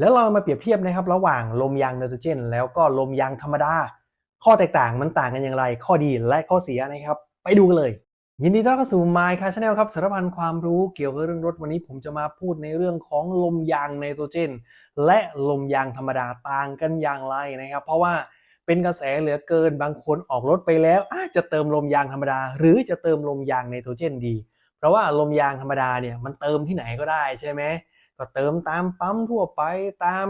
แล้วเรามาเปรียบเทียบนะครับระหว่างลมยางไนโตรเจน แล้วก็ลมยางธรรมดา ข้อแตกต่างมันต่างกันอย่างไร ข้อดีและข้อเสียนะครับ ไปดูกันเลย ยินดีต้อนรับเข้าสู่ My Car Channel ครับสารพันความรู้เกี่ยวกับเรื่องรถวันนี้ผมจะมาพูดในเรื่องของลมยางไนโตรเจน และลมยางธรรมดาต่างกันอย่างไรนะครับ เพราะว่าเป็นกระแสเหลือเกินบางคนออกรถไปแล้วอาจะเติมลมยางธรรมดา หรือจะเติมลมยางไนโตรเจนดี เพราะว่าลมยางธรรมดาเนี่ยมันเติมที่ไหนก็ได้ใช่ไหม ก็เติมตามปั๊มทั่วไปตาม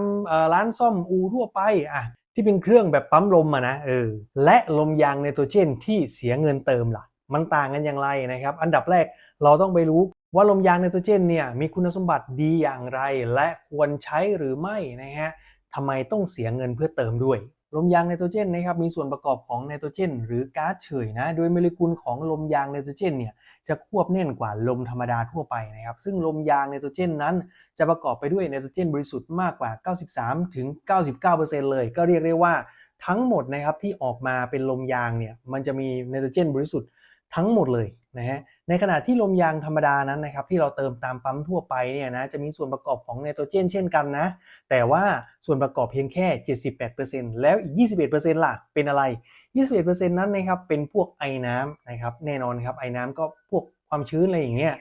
ร้านซ่อมอูทั่วไปอะที่เป็นเครื่องแบบปั๊มลมอะนะเออและลมยางไนโตรเจนที่เสียเงินเติมล่ะ มันต่างกันอย่างไรนะครับ อันดับแรกเราต้องไปรู้ว่าลมยางไนโตรเจนเนี่ยมีคุณสมบัติดีอย่างไร และควรใช้หรือไม่นะฮะทำไมต้องเสียเงินเพื่อเติมด้วย ลมยางไนโตรเจนนะครับมีส่วนประกอบของไนโตรเจน หรือก๊าซเฉยนะโดยโมเลกุลของลมยางไนโตรเจนเนี่ยจะควบแน่นกว่าลมธรรมดาทั่วไปนะครับซึ่งลมยางไนโตรเจนนั้น จะประกอบไปด้วยไนโตรเจนบริสุทธิ์มากกว่า 93ถึง99%เลย ก็เรียกได้ว่าทั้งหมดนะครับที่ออกมาเป็นลมยางเนี่ยมันจะมีไนโตรเจนบริสุทธิ์ทั้งหมดเลยนะฮะ ในขณะที่ลมยางธรรมดานั้นนะครับที่เราเติมตามปั๊มทั่วไปเนี่ยนะจะมีส่วนประกอบของไนโตรเจนเช่นกันนะ แต่ว่าส่วนประกอบเพียงแค่ 78%แล้วอีก 21%ล่ะ เป็นอะไร 21%นั้นนะครับเป็นพวกไอน้ำนะครับแน่นอนครับไอน้ำก็พวกความชื้นอะไรอย่างเงี้ย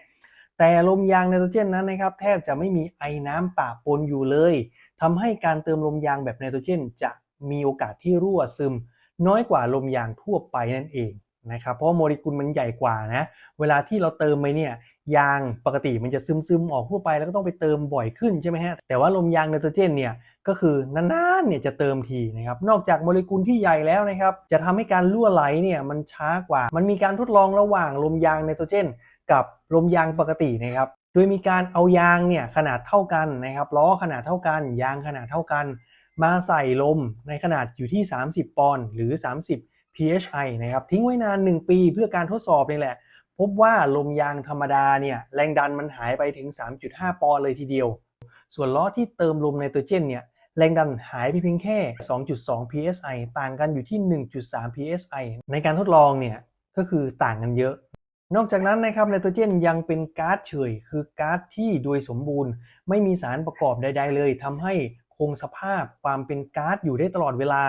แต่ลมยางไนโตรเจนนั้นนะครับแทบจะไม่มีไอน้ำปะปนอยู่เลยทำให้การเติมลมยางแบบไนโตรเจน จะมีโอกาสที่รั่วซึม น้อยกว่าลมยางทั่วไปนั่นเอง นะครับเพราะโมเลกุลมันใหญ่กว่านะเวลาที่เราเติมไปเนี่ยยางปกติมันจะซึมซึมออกทั่วไปแล้วก็ต้องไปเติมบ่อยขึ้นใช่ไหมฮะแต่ว่าลมยางไนโตรเจนเนี่ยก็คือนานๆเนี่ยจะเติมทีนะครับนอกจากโมเลกุลที่ใหญ่แล้วนะครับจะทำให้การรั่วไหลเนี่ยมันช้ากว่า มันมีการทดลองระหว่างลมยางไนโตรเจน กับลมยางปกตินะครับโดยมีการเอายางเนี่ยขนาดเท่ากันนะครับล้อขนาดเท่ากัน ยางขนาดเท่ากัน มาใส่ลมในขนาดอยู่ที่ 30 ปอนด์หรือ 30 phi นะครับทิ้งไว้นาน 1 ปีเพื่อการทดสอบนี่แหละ พบว่าลมยางธรรมดาเนี่ยแรงดันมันหายไปถึง 3.5 ปอนด์เลยทีเดียว ส่วนล้อที่เติมลมไนโตรเจนเนี่ยแรงดันหายไปเพียงแค่ 2.2 psi ต่างกันอยู่ที่ 1.3 psi ในการทดลองเนี่ยก็คือต่างกันเยอะ นอกจากนั้นนะครับไนโตรเจนยังเป็นก๊าซเฉย คือก๊าซที่โดยสมบูรณ์ ไม่มีสารประกอบใด ๆ เลยทำให้ งสภาพความเป็นก๊าซอยู่ได้ตลอดเวลา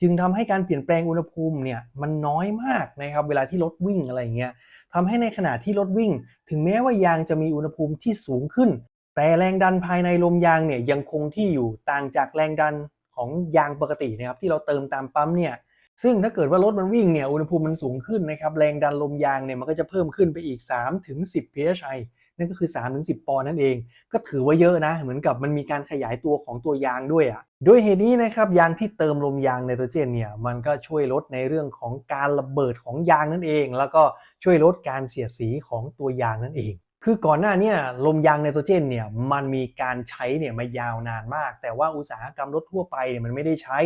จึงทำให้การเปลี่ยนแปลงอุณหภูมิเนี่ยมันน้อยมากนะครับเวลาที่รถวิ่งอะไรอย่างเงี้ยทำให้ในขณะที่รถวิ่ง ถึงแม้ว่ายางจะมีอุณหภูมิที่สูงขึ้น แต่แรงดันภายในลมยางเนี่ยยังคงที่อยู่ต่างจากแรงดันของยางปกตินะครับที่เราเติมตามปั๊มเนี่ยซึ่งถ้าเกิดว่ารถมันวิ่งเนี่ยอุณหภูมิมันสูงขึ้นนะครับแรงดันลมยางเนี่ยมันก็จะเพิ่มขึ้นไปอีก3ถึง10 psi นั่นก็คือ3ถึง10 ปอนด์นั่นเอง ก็ถือว่าเยอะนะ เหมือนกับมันมีการขยายตัวของตัวยางด้วยอะ่ะด้วยเหตุนี้นะครับยางที่เติมลมยางไนโตรเจนเนี่ยมันก็ช่วยลดในเรื่องของการระเบิดของยางนั่นเอง แล้วก็ช่วยลดการเสียดสีของตัวยางนั่นเอง คือก่อนหน้าเนี่ยลมยางไนโตรเจนเนี่ยมันมีการใช้เนี่ยมายาวนานมาก แต่ว่าอุตสาหกรรมรถทั่วไปเนี่ยมันไม่ได้ใช้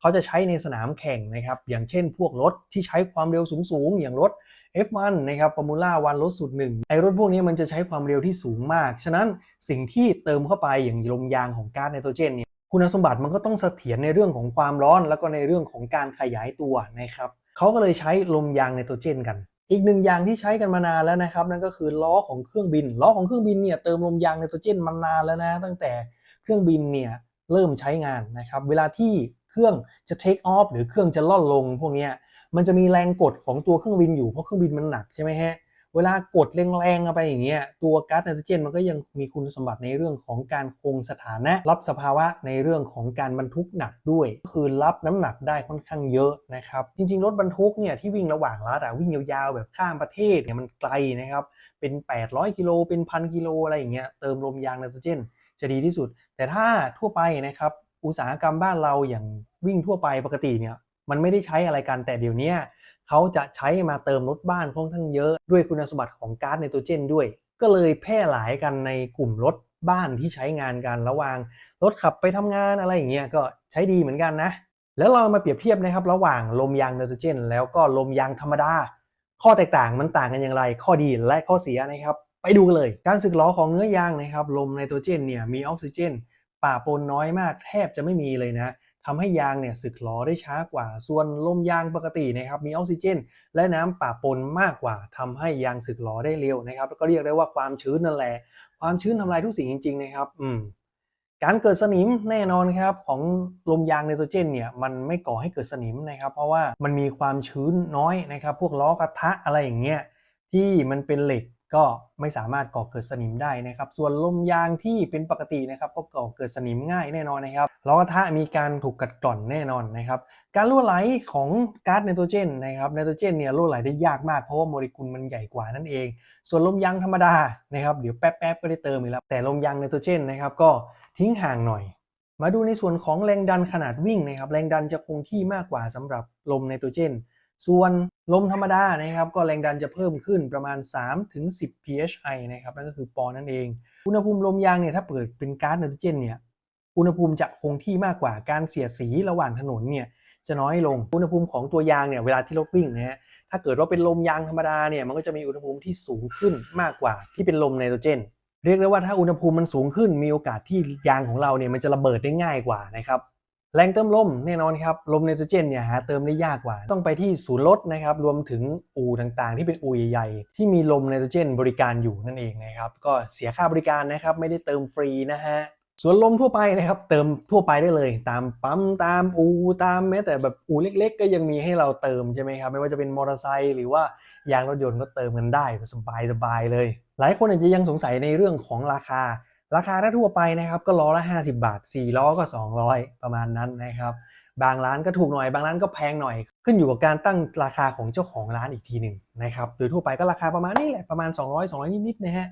เขาจะใช้ในสนามแข่งนะครับอย่างเช่นพวกรถที่ใช้ความเร็วสูงๆ อย่างรถ F1 นะครับฟอร์มูล่าวันรถสุดหนึ่งไอรถพวกนี้มันจะใช้ความเร็วที่สูงมาก ฉะนั้นสิ่งที่เติมเข้าไปอย่างลมยางของก๊าซไนโตรเจนเนี่ยคุณสมบัติมันก็ต้องเสถียรในเรื่องของความร้อน แล้วก็ในเรื่องของการขยายตัวนะครับเขาก็เลยใช้ลมยางไนโตรเจนกัน อีกหนึ่งอย่างที่ใช้กันมานานแล้วนะครับ นั่นก็คือล้อของเครื่องบิน ล้อของเครื่องบินเนี่ยเติมลมยางไนโตรเจนมานานแล้วนะ ตั้งแต่เครื่องบินเนี่ยเริ่มใช้งานนะครับ เวลาที่เครื่องจะ take off หรือเครื่องจะล่อนลง พวกนี้มันจะมีแรงกดของตัวเครื่องบินอยู่เพราะเครื่องบินมันหนักใช่ไหมฮะ เวลากดแรงๆเข้าไปอย่างเงี้ยตัวก๊าซไนโตรเจนมันก็ยังมีคุณสมบัติในเรื่องของการคงสถานะ รับสภาวะในเรื่องของการบรรทุกหนักด้วย คือรับน้ำหนักได้ค่อนข้างเยอะนะครับ จริงๆ รถบรรทุกเนี่ยที่วิ่งระหว่างรัฐอะวิ่งยาวๆ แบบข้ามประเทศเนี่ยมันไกลนะครับ เป็น 800 กิโลเป็นพันกิโลอะไรอย่างเงี้ยเติมลมยางไนโตรเจน จะดีที่สุด แต่ถ้าทั่วไปนะครับอุตสาหกรรมบ้านเราอย่างวิ่งทั่วไปปกติเนี่ย มันไม่ได้ใช้อะไรกันแต่เดี๋ยวนี้เขาจะใช้มาเติมรถบ้านค่อนข้างเยอะด้วยคุณสมบัติของก๊าซไนโตรเจนด้วย ก็เลยแพร่หลายกันในกลุ่มรถบ้านที่ใช้งานกันระหว่างรถขับไปทำงานอะไรอย่างเงี้ยก็ใช้ดีเหมือนกันนะ แล้วเรามาเปรียบเทียบนะครับระหว่างลมยางไนโตรเจน แล้วก็ลมยางธรรมดา ข้อแตกต่างมันต่างกันอย่างไร ข้อดีและข้อเสียนะครับ ไปดูกันเลย การสึกหรอของเนื้อยางนะครับลมไนโตรเจนเนี่ยมีออกซิเจนป่าปนน้อยมากแทบจะไม่มีเลยนะ ทำให้ยางเนี่ยสึกหรอได้ช้ากว่า ส่วนลมยางปกตินะครับมีออกซิเจน และน้ำป่าปนมากกว่าทำให้ยางสึกหรอได้เร็วนะครับแล้วก็เรียกได้ว่าความชื้นนั่นแหละความชื้นทำลายทุกสิ่งจริงๆนะครับอืมการเกิดสนิมแน่นอนครับของลมยางไนโตรเจนเนี่ยมันไม่ก่อให้เกิดสนิมนะครับ เพราะว่ามันมีความชื้นน้อยนะครับ พวกล้อกระทะอะไรอย่างเงี้ยที่มันเป็นเหล็ก ก็ไม่สามารถก่อเกิดสนิมได้นะครับ ส่วนลมยางที่เป็นปกตินะครับก็ก่อเกิดสนิมง่ายแน่นอนนะครับล้อกระทะมีการถูกกัดกร่อนแน่นอนนะครับ การรั่วไหลของก๊าซไนโตรเจนนะครับไนโตรเจนเนี่ยรั่วไหลได้ยากมากเพราะว่าโมเลกุลมันใหญ่กว่านั่นเอง ส่วนลมยางธรรมดานะครับเดี๋ยวแป๊บๆก็ได้เติมอีกแล้วแต่ลมยางไนโตรเจนนะครับก็ทิ้งห่างหน่อย มาดูในส่วนของแรงดันขนาดวิ่งนะครับแรงดันจะคงที่มากกว่าสำหรับลมไนโตรเจน ส่วนลมธรรมดานะครับก็แรงดันจะเพิ่มขึ้นประมาณ 3-10 phi นะครับนั่นก็คือปอนั่นเอง อุณหภูมิลมยางเนี่ยถ้าเปิดเป็นก๊าซไนโตรเจนเนี่ยอุณหภูมิจะคงที่มากกว่าการเสียดสีระหว่างถนนเนี่ยจะน้อยลงอุณหภูมิของตัวยางเนี่ยเวลาที่รถวิ่งนะฮะถ้าเกิดว่าเป็นลมยางธรรมดาเนี่ยมันก็จะมีอุณหภูมิที่สูงขึ้นมากกว่าที่เป็นลมไนโตรเจน เรียกได้ว่าถ้าอุณหภูมิมันสูงขึ้นมีโอกาสที่ยางของเราเนี่ยมันจะระเบิดได้ง่ายกว่านะครับ แรงเติมลมแน่นอนครับลมไนโตรเจนเนี่ยหาเติมได้ยากกว่า ต้องไปที่ศูนย์รถนะครับรวมถึงอู่ต่างๆ ที่เป็นอู่ใหญ่ๆที่มีลมไนโตรเจนบริการอยู่นั่นเองนะครับก็เสียค่าบริการนะครับไม่ได้เติมฟรีนะฮะส่วนลมทั่วไปนะครับเติมทั่วไปได้เลย ตามปั๊มตามอู่ตามแม้แต่แบบอู่เล็ก ๆ ก็ยังมีให้เราเติมใช่ไหมครับไม่ว่าจะเป็นมอเตอร์ไซค์หรือว่ายางรถยนต์ก็เติมกันได้สบายๆเลย หลายคนอาจจะยังสงสัยในเรื่องของราคา ราคาถ้าทั่วไปนะครับก็ล้อละ 50 บาท 4 ล้อก็ 200 ประมาณนั้นนะครับ บางร้านก็ถูกหน่อยบางร้านก็แพงหน่อย ขึ้นอยู่กับการตั้งราคาของเจ้าของร้านอีกทีหนึ่งนะครับโดยทั่วไปก็ราคาประมาณนี้แหละประมาณ 200 200 นิดๆนะฮะ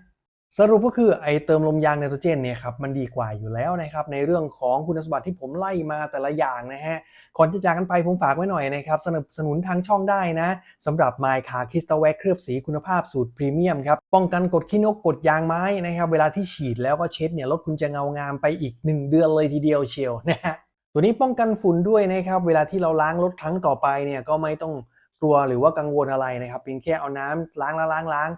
สรุปก็คือไอเติมลมยางไนโตรเจนเนี่ยครับมันดีกว่าอยู่แล้วนะครับในเรื่องของคุณสมบัติที่ผมไล่มาแต่ละอย่างนะฮะก่อนจะจากกันไปผมฝากไว้หน่อยนะครับสนับสนุนทางช่องได้นะสำหรับ My Car Crystal Wax เคลือบสีคุณภาพสูตรพรีเมียมครับป้องกันกดขี้นกกดยางไม้นะครับเวลาที่ฉีดแล้วก็เช็ดเนี่ยรถคุณจะเงางามไปอีก 1 เดือนเลยทีเดียวเชียวนะฮะตัวนี้ป้องกันฝุ่นด้วยนะครับเวลาที่เราล้างรถครั้งต่อไปเนี่ยก็ไม่ต้อง ลัวหรือว่ากังวลอะไรนะครับ เพียงแค่เอาน้ำล้างล้างล้างล้าง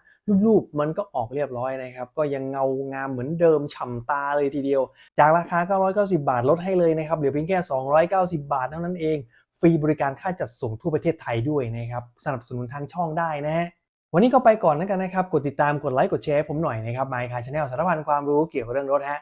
รูปๆมันก็ออกเรียบร้อยนะครับ ก็ยังเงางามเหมือนเดิมฉ่ำตาเลยทีเดียว จากราคา 990 บาทลดให้เลยนะครับเหลือเพียงแค่ 290 บาทเท่านั้นเอง ฟรีบริการค่าจัดส่งทั่วประเทศไทยด้วยนะครับสนับสนุนทางช่องได้นะฮะวันนี้ก็ไปก่อนแล้วกันนะครับ กดติดตามกดไลค์กดแชร์ให้ผมหน่อยนะครับ My Car Channel สารพันความรู้เกี่ยวกับเรื่องรถฮะ